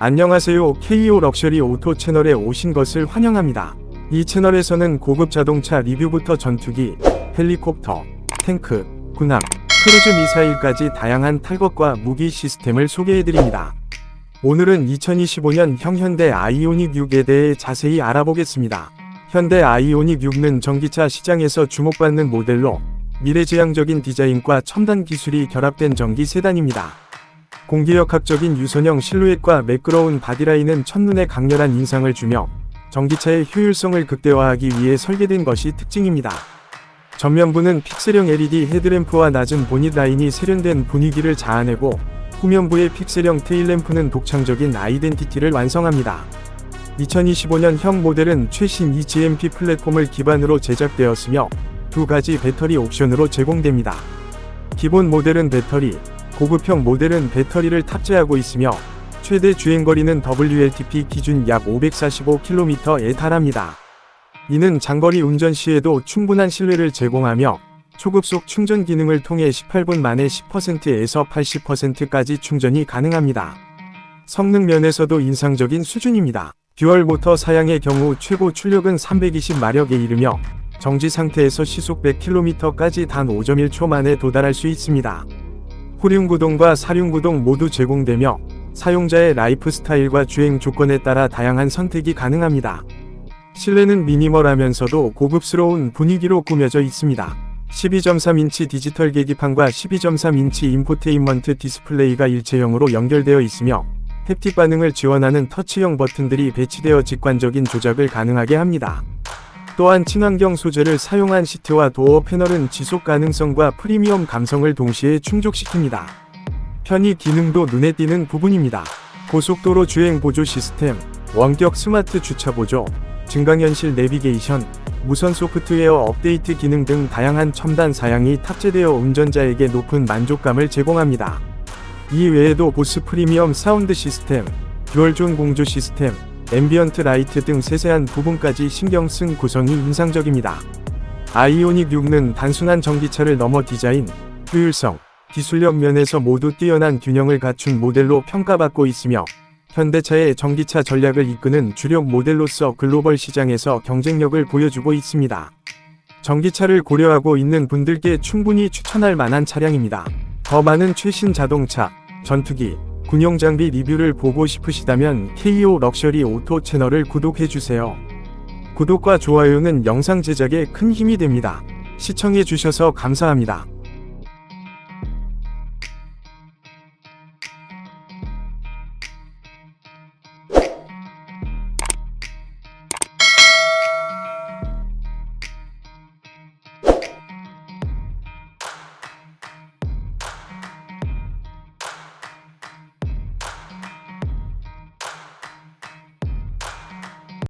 안녕하세요. KO 럭셔리 오토 채널에 오신 것을 환영합니다. 이 채널에서는 고급 자동차 리뷰부터 전투기, 헬리콥터, 탱크, 군함, 크루즈 미사일까지 다양한 탈것과 무기 시스템을 소개해드립니다. 오늘은 2025년 형 현대 아이오닉 6에 대해 자세히 알아보겠습니다. 현대 아이오닉 6는 전기차 시장에서 주목받는 모델로 미래지향적인 디자인과 첨단 기술이 결합된 전기 세단입니다. 공기역학적인 유선형 실루엣과 매끄러운 바디라인은 첫눈에 강렬한 인상을 주며 전기차의 효율성을 극대화하기 위해 설계된 것이 특징입니다. 전면부는 픽셀형 LED 헤드램프와 낮은 보닛 라인이 세련된 분위기를 자아내고 후면부의 픽셀형 테일램프는 독창적인 아이덴티티를 완성합니다. 2025년형 모델은 최신 eGMP 플랫폼을 기반으로 제작되었으며 두 가지 배터리 옵션으로 제공됩니다. 기본 모델은 배터리, 고급형 모델은 배터리를 탑재하고 있으며 최대 주행거리는 WLTP 기준 약 545km에 달합니다. 이는 장거리 운전 시에도 충분한 신뢰를 제공하며 초급속 충전 기능을 통해 18분 만에 10%에서 80%까지 충전이 가능합니다. 성능 면에서도 인상적인 수준입니다. 듀얼 모터 사양의 경우 최고 출력은 320마력에 이르며 정지 상태에서 시속 100km까지 단 5.1초 만에 도달할 수 있습니다. 후륜구동과 사륜구동 모두 제공되며 사용자의 라이프 스타일과 주행 조건에 따라 다양한 선택이 가능합니다. 실내는 미니멀하면서도 고급스러운 분위기로 꾸며져 있습니다. 12.3인치 디지털 계기판과 12.3인치 인포테인먼트 디스플레이가 일체형으로 연결되어 있으며 햅틱 반응을 지원하는 터치형 버튼들이 배치되어 직관적인 조작을 가능하게 합니다. 또한 친환경 소재를 사용한 시트와 도어 패널은 지속 가능성과 프리미엄 감성을 동시에 충족시킵니다. 편의 기능도 눈에 띄는 부분입니다. 고속도로 주행 보조 시스템, 원격 스마트 주차 보조, 증강현실 내비게이션, 무선 소프트웨어 업데이트 기능 등 다양한 첨단 사양이 탑재되어 운전자에게 높은 만족감을 제공합니다. 이 외에도 보스 프리미엄 사운드 시스템, 듀얼존 공조 시스템, 앰비언트 라이트 등 세세한 부분까지 신경 쓴 구성이 인상적입니다. 아이오닉 6는 단순한 전기차를 넘어 디자인, 효율성, 기술력 면에서 모두 뛰어난 균형을 갖춘 모델로 평가받고 있으며 현대차의 전기차 전략을 이끄는 주력 모델로서 글로벌 시장에서 경쟁력을 보여주고 있습니다. 전기차를 고려하고 있는 분들께 충분히 추천할 만한 차량입니다. 더 많은 최신 자동차, 전투기, 군용 장비 리뷰를 보고 싶으시다면 KO 럭셔리 오토 채널을 구독해주세요. 구독과 좋아요는 영상 제작에 큰 힘이 됩니다. 시청해주셔서 감사합니다.